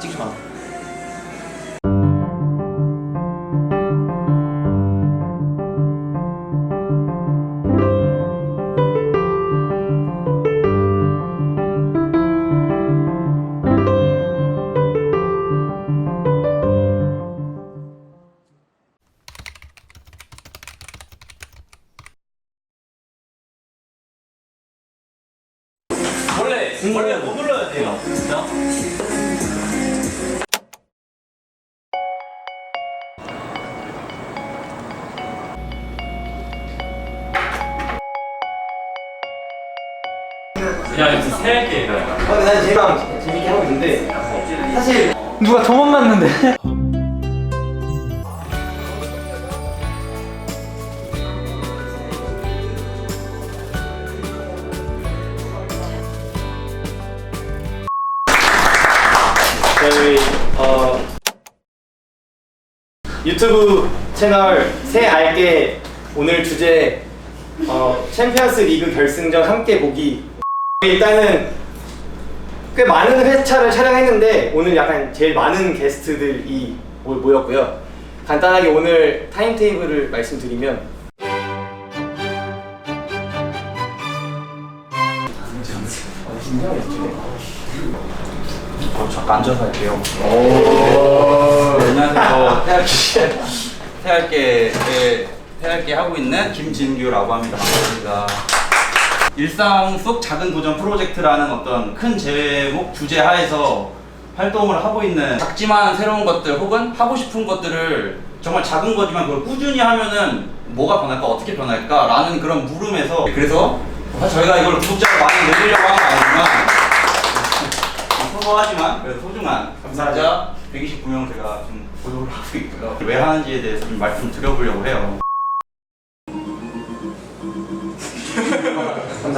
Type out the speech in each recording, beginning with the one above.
찍지 마. 원 야 이거 새할게 아, 근데 난 쟤랑 재밌게 하고 있는데 사실 누가 도못 맞는데? 저희 어 유튜브 채널 새 알게 오늘 주제 어 챔피언스 리그 결승전 함께 보기 일단은 꽤 많은 회차를 촬영했는데 오늘 약간 제일 많은 게스트들이 모- 모였고요 간단하게 오늘 타임테이블을 말씀드리면 어, 잠깐 앉아서 할게요. 안녕하세요. 태할게 태할게의 태할게 하고 있는 김진규라고 합니다. 반갑습니다. 일상 속 작은 도전 프로젝트라는 어떤 큰 제목 주제 하에서 활동을 하고 있는 작지만 새로운 것들 혹은 하고 싶은 것들을 정말 작은 거지만 그걸 꾸준히 하면은 뭐가 변할까 어떻게 변할까 라는 그런 물음에서 그래서 저희가 이걸 구독자를 많이 늘리려고 하는 건 아니지만 소소하지만 그래도 소중한 감사자 129명 제가 좀 보도를 하고 있고요. 왜 하는지에 대해서 좀 말씀 드려보려고 해요.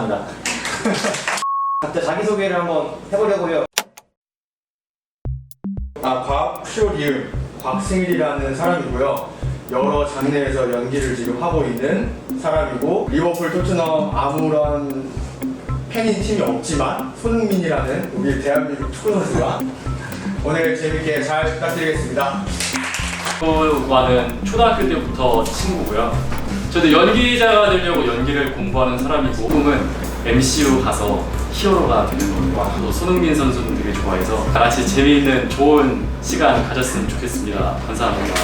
감사합니다 각자 자기소개를 한번 해보려고 해요 아, 과학 쇼리움 곽승일이라는 사람이고요. 여러 장르에서 연기를 지금 하고 있는 사람이고 리버풀, 토트넘 아무런 팬인 팀이 없지만 손흥민이라는 우리 대한민국 축구 선수가 오늘 재밌게 잘 부탁드리겠습니다. 와는 초등학교 때부터 친구고요. 저도 연기자가 되려고 연기를 공부하는 사람이고 꿈은 MCU 가서 히어로가 되는 겁니다. 또 손흥민 선수는 되게 좋아해서 다 같이 재미있는 좋은 시간 가졌으면 좋겠습니다. 감사합니다.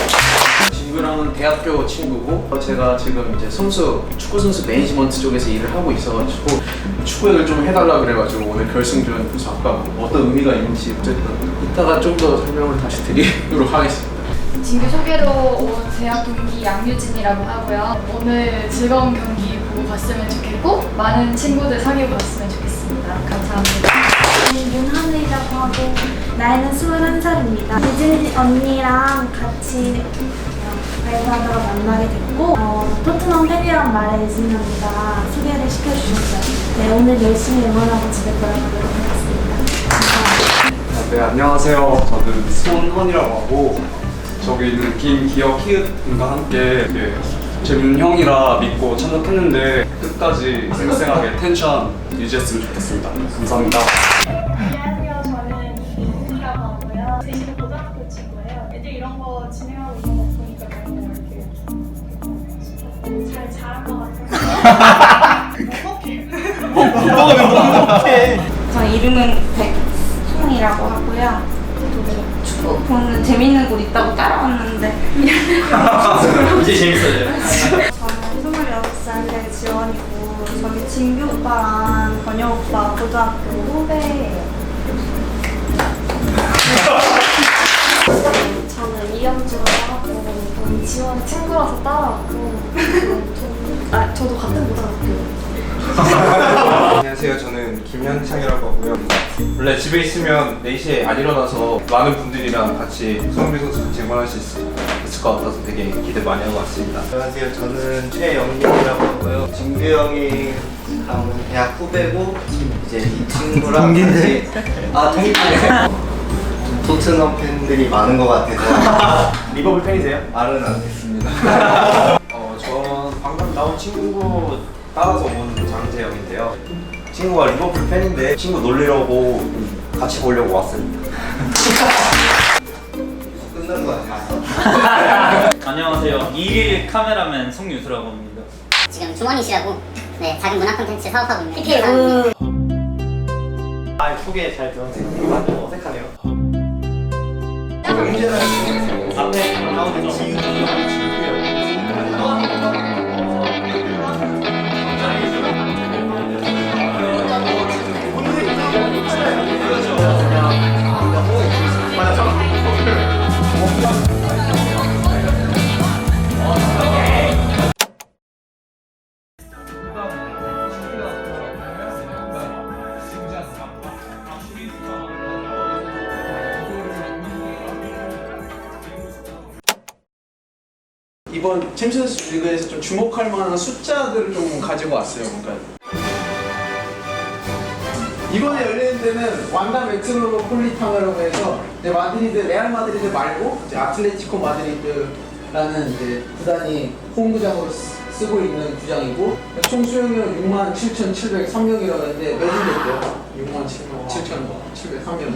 친구랑은 대학교 친구고 어, 제가 지금 이제 선수 축구 선수 매니지먼트 쪽에서 일을 하고 있어가지고 축구 얘기를 좀 해달라 그래가지고 오늘 결승전 그래서 아까 어떤 의미가 있는지 어쨌든 이따가 좀 더 설명을 다시 드리도록 하겠습니다. 진규 소개로 온 대학 동기 양유진이라고 하고요. 오늘 즐거운 경기 보고 갔으면 좋겠고 많은 친구들 사귀고 갔으면 좋겠습니다. 감사합니다. 윤하늘이라고 하고 나이는 21살입니다. 유진 언니랑 같이 발사하다가 만나게 됐고 어, 토트넘 팬이란 말에 유진 언니가 소개를 시켜주셨어요. 네, 오늘 열심히 응원하고 집에 돌아가도록 하겠습니다. 감사합니다. 네 안녕하세요. 저는 손헌이라고 하고 저기 있는 김기혁 키읔님과 함께 이렇게 재밌는 형이라 믿고 참석했는데 끝까지 쌩쌩하게 텐션 유지했으면 좋겠습니다. 감사합니다. 안녕하세요. 저는 이승이라고 하고요. 제시도 고등학교 친구예요. 애들 이런 거 진행하고 있는 거 보니까 너무 이렇게 잘 잘한 것 같아요. 저 이름은 백송이라고 하고요. 축구 보는 재밌는 곳 있다고 따라왔는데. 이제 재밌어져요. 저는 26살 된 지원이고 저기 진규 오빠랑 건영 오빠 고등학교 후배예요. 저는 이영주라고 하고 지원 친구라서 따라왔고 아 저도 같은 고등학교 안녕하세요. 저는 김현창이라고 하고요. 원래 집에 있으면 4시에 안 일어나서 많은 분들이랑 같이 선수 같이 응원할 수 있을, 있을 것 같아서 되게 기대 많이 하고 왔습니다. 안녕하세요. 저는 최영민이라고 하고요. 진규 형이 다음은 대학 후배고 이제 이 친구랑 같이 아 동기네. 토트넘 팬들이 많은 것 같아서 리버풀 팬이세요? 말은 안 했습니다. 어, 전 방금 나온 친구 따라서 온 장재영인데요. 친구가 리버풀 팬인데 친구 놀리려고 같이 보려고 왔습니다. 끝난 거 아니야? 안녕하세요. 2일 카메라맨 송유수라고 합니다. 지금 중원이 씨라고 네, 작은 문화 콘텐츠 사업하고 있는 사람입니다. 음. 아, 소개 잘 들었네요. 어색하네요. 문제는 앞에 나오는 지유 챔피언스 리그에서 좀 주목할 만한 숫자들을 좀 가지고 왔어요. 그러니까 이번에 열리는 데는 완다 메트로폴리타노라고 해서 이제 마드리드 레알 마드리드 말고 이제 아틀레티코 마드리드라는 이제 구단이 홈구장으로 쓰- 쓰고 있는 구장이고 총 수용료는 6만 7,703명이라고 하는데 매진됐대요. 6만 7,703명.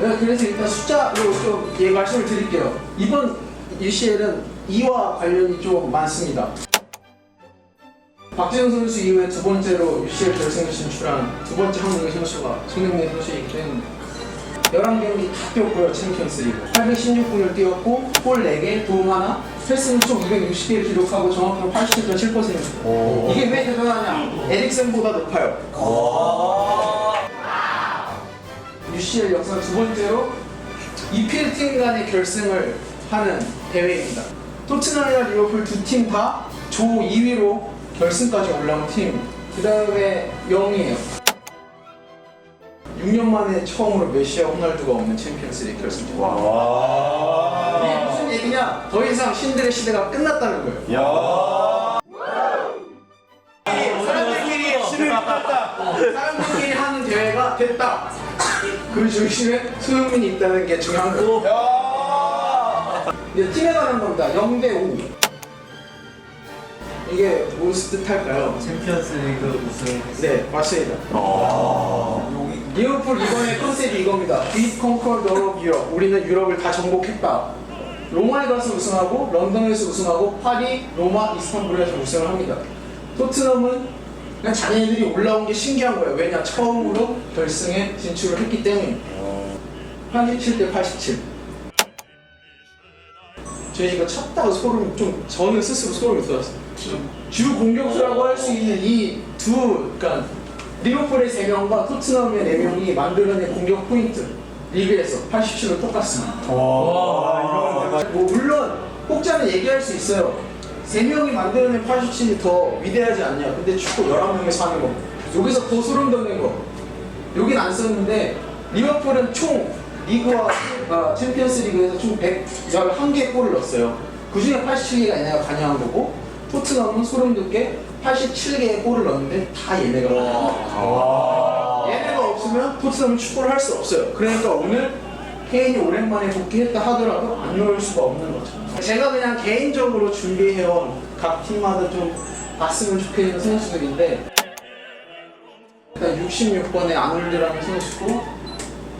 네, 그래서 일단 숫자로 좀 예, 말씀을 드릴게요. 이번 UCL은 이와 관련이 좀 많습니다. 박지현 선수 이후에 두 번째로 UCL 결승에 진출한 두 번째 한국의 선수가 손흥민 선수이기 때문에 11경기 다 뛰었고요 챔피언스 리그. 816분을 뛰었고 골 4개, 도움 하나 패스는 총 260개를 기록하고 정확도는 87.7% 이게 왜 대단하냐? 에릭센보다 높아요. UCL 역사 두 번째로 EPL 팀 간의 결승을 하는 대회입니다. 토트넘이나 리버풀 두 팀 다 조 2위로 결승까지 올라온 팀. 그 다음에 0이에요. 6년 만에 처음으로 메시와 호날두가 없는 챔피언스리그 결승전. 이게 무슨 얘기냐? 더 이상 신들의 시대가 끝났다는 거예요. 사람들끼리 사람들끼리 하는 대회가 됐다. 그 중심에 손흥민이 있다는 게 중요한 거고. 이제 팀에 관한 겁니다. 0대 5. 이게 무슨 뜻할까요? 챔피언스 리그 우승 네, 맞습니다. 리버풀 이번에 컨셉이 이겁니다. We conquered all of Europe. 우리는 유럽을 다 정복했다. 로마에 가서 우승하고 런던에서 우승하고 파리, 로마, 이스탄불에서 우승을 합니다. 토트넘은 그냥 자기네들이 올라온 게 신기한 거예요. 왜냐? 처음으로 결승에 진출을 했기 때문에. 87대 87. 저희 이거 쳤다가 소름 좀 저는 스스로 소름이 돋았어요. 주 공격수라고 할 수 있는 이 두 그러니까 리버풀의 세 명과 토트넘의 네 명이 만들어낸 공격 포인트 리그에서 87로 똑같습니다. 뭐 물론 혹자는 얘기할 수 있어요. 세 명이 만들어낸 87이 더 위대하지 않냐. 근데 축구 11명에서 하는 거. 여기서 더 소름 돋는 거. 여긴 안 썼는데 리버풀은 총 리그와 아, 챔피언스 리그에서 총 111개의 골을 넣었어요. 그 중에 87개가 얘네가 관여한 거고 토트넘은 소름 돋게 87개의 골을 넣었는데 다 얘네가 관여한 얘네가 없으면 토트넘은 축구를 할 수 없어요. 그러니까 오늘 케인이 오랜만에 복귀했다 하더라도 안 넣을 수가 없는 거죠. 제가 그냥 개인적으로 준비해온 각 팀마다 좀 봤으면 좋겠는 선수들인데 일단 66번의 아놀드라는 선수고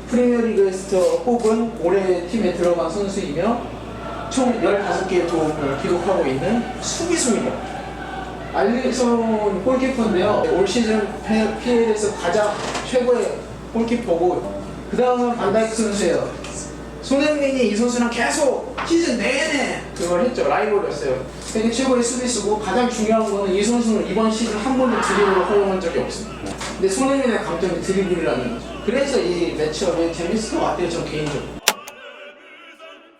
프리미어리그에스트 혹은 올해 팀에 들어간 선수이며 총 15개의 도움을 기록하고 있는 수비수입니다. 알리송 골키퍼인데요. 올 시즌 PL에서 가장 최고의 골키퍼고 그 다음은 반다이크 선수예요. 손흥민이 이 선수랑 계속 시즌 내내 그걸 했죠. 라이벌이었어요. 세계 최고의 수비수고 가장 중요한 거는 이 선수는 이번 시즌 한 번도 드리블을 허용한 적이 없습니다. 근데 손흥민의 강점이 드리블이라는 거죠. 그래서 이 매치업이 재밌을 것 같아요. 저 개인적으로.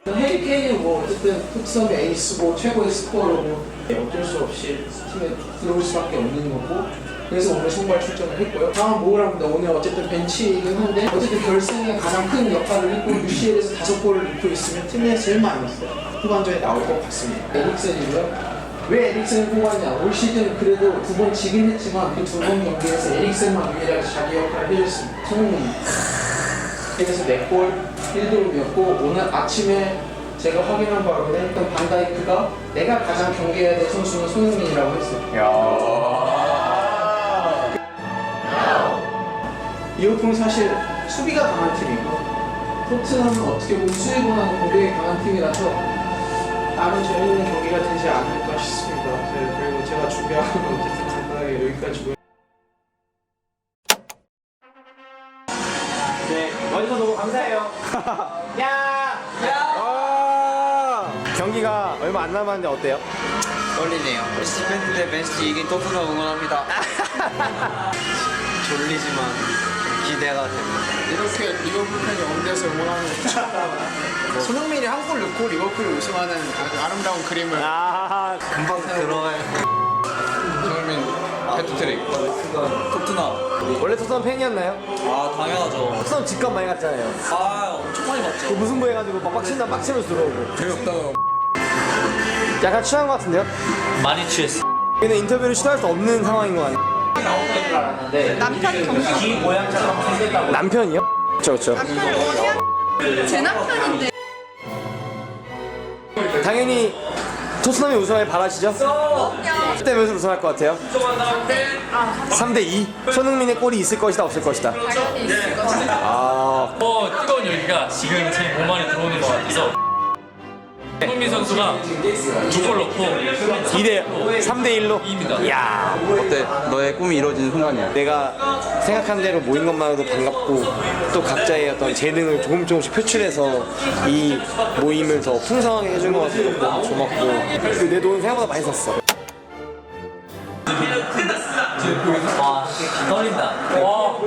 해리 케인은 뭐 어쨌든 토트넘의 에이스고 최고의 스코어로고 어쩔 수 없이 팀에 들어올 수밖에 없는 거고 그래서 오늘 선발 출전을 했고요. 다음 모을 합니다. 오늘 어쨌든 벤치이긴 한데 어쨌든 결승에 가장 큰 역할을 했고 UCL에서 다섯 골을 넣고 있으면 팀에 제일 많이 넣었어요. 후반전에 나올 것 같습니다. 에릭센이고요. 왜 에릭센을 뽑았냐? 올 시즌 그래도 두 번 지긴 했지만 그 두 번 경기에서 에릭센만 유일하게 자기 역할을 해줬습니다. 손흥민. 그래서 4골 1도움이었고 오늘 아침에 제가 확인한 바로는 일단 반다이크가 내가 가장 경계해야 될 선수는 손흥민이라고 했어요. 리오풍 사실 수비가 강한 팀이고 토트넘은 어떻게 보면 수비보다는 공격이 강한 팀이라서 나름 재밌는 경기가 되지 않을까 싶습니다. 네, 그리고 제가 준비한 건 어쨌든 간단하게 여기까지고요. 네, 와주셔서 너무 감사해요. 야! 야! 경기가 얼마 안 남았는데 어때요? 떨리네요. 맨시티 팬인데 맨시티 이긴 토트넘 응원합니다. 졸리지만 기대가 됩니다. 이렇게 리버풀 팬이 원대에서 응원하는 거 처음 손흥민이 한 골 넣고 리버풀이 우승하는 아주 아름다운 그림을 아, 금방 들어가요. 손흥민 헤트트릭. 토트넘. 원래 토트넘 팬이었나요? 아 당연하죠. 토트넘 직관 많이 갔잖아요. 아 엄청 많이 그 봤죠. 무승부 해가지고 막 빡친다 빡치면서 들어오고. 재미없다고. 약간 취한 것 같은데요? 많이 취했어. 여기는 인터뷰를 시도할 수 없는 상황인 것 같아요. 남편 경기 남편이요? 그렇죠, 그렇죠. 제 남편인데 당연히 토트넘이 우승을 바라시죠? 그때 몇으로 우승할 것 같아요? 3대 2. 손흥민의 골이 있을 것이다 없을 것이다. 당연히 있을 것이다. 아, 어, 뜨거운 열기가 지금 제 몸 안에 들어오는 것 같아서 손흥민 선수가 두 골 넣고 2대 3대 1로. 2입니다. 이야. 어때? 너의 꿈이 이루어지는 순간이야. 내가 생각한 대로 모인 것만으로도 반갑고 또 각자의 어떤 재능을 조금 조금씩 표출해서 이 모임을 더 풍성하게 해준 것 같아서 너무 고맙고 내 돈 생각보다 많이 썼어. 와 떨린다. 와.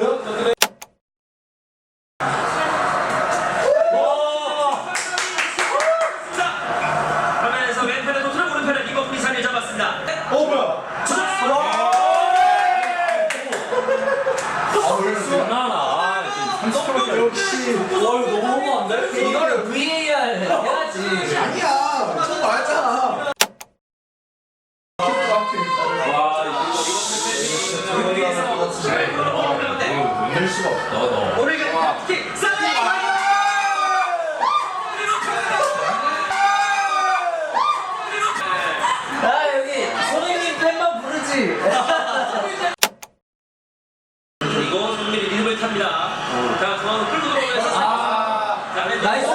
화면에서 왼편에 도트넘 오른편에 리버풀이 자리를 잡았습니다. 장난아. 역시. 와 이거 너무 너무한데? 이거를 VAR 해야지. 아니야. 나이스.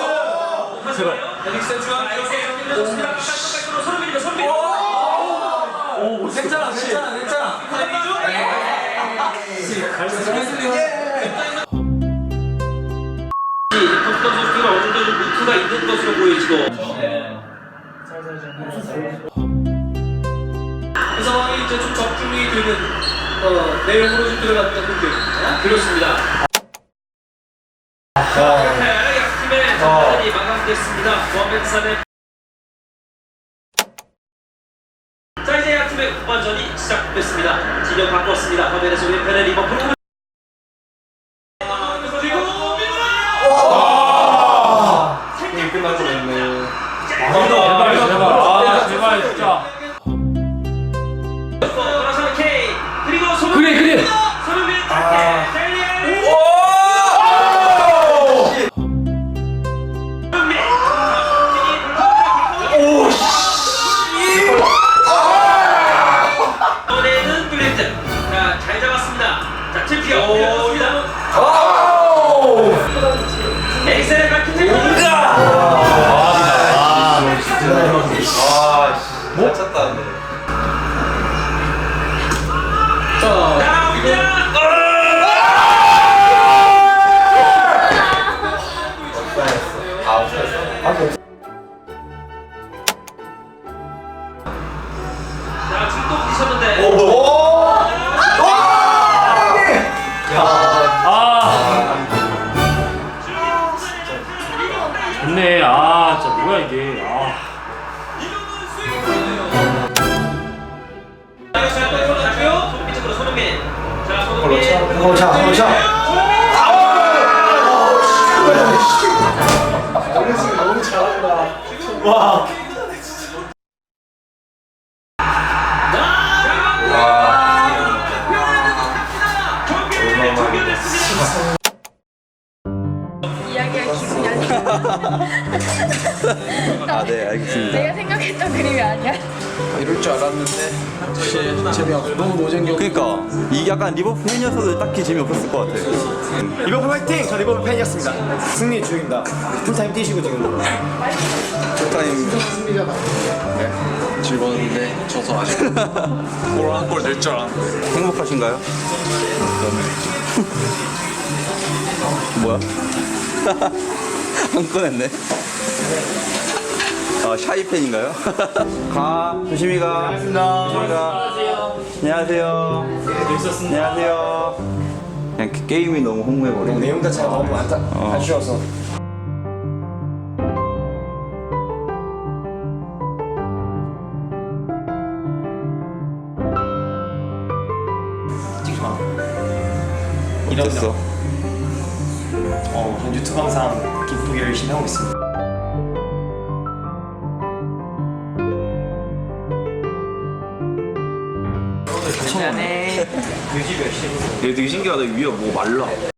제발. 오 괜찮아 괜찮아 괜찮아. 그 상황이 이제 좀 적중이 되는 어, 내용으로 좀 들어갔던 분들 그렇습니다. 자, 양팀의 전반이 마감됐습니다. 모하메드 자 이제 양팀의 후반전이 시작됐습니다. 진영 바꿨습니다. 화면에서 왼편에 리버풀 자 와. 이야기할 기분이 아니야. 아 네 알겠습니다. 내가 생각했던 그림이 아니야. 아, 이럴 줄 알았는데 재미없어. 너무 노잼경. 그러니까 이 약간 리버풀 팬이었어도 딱히 재미없었을 것 같아. 리버풀 화이팅! 저 리버풀 팬이었습니다. 승리 중입니다. 풀타임 뛰시고 지금. 풀타임 즐거웠는데 져서 아쉽고 골한골 낼줄 알았는데. 행복하신가요? 뭐야? 안 꺼냈네. 아, 샤이 팬인가요? 가, 조심히 가. 고맙습니다. 조심히 가. 안녕하세요. 안녕하세요. 그냥 그 게임이 너무 홍보해버리네. 내용 자체가 너무 많다. 어. 찍지 마. 어땠어? 어, 전 유튜브 항상 기쁘게 열심히 하고 있습니다. 되게 신기하다. 위에 뭐 말라.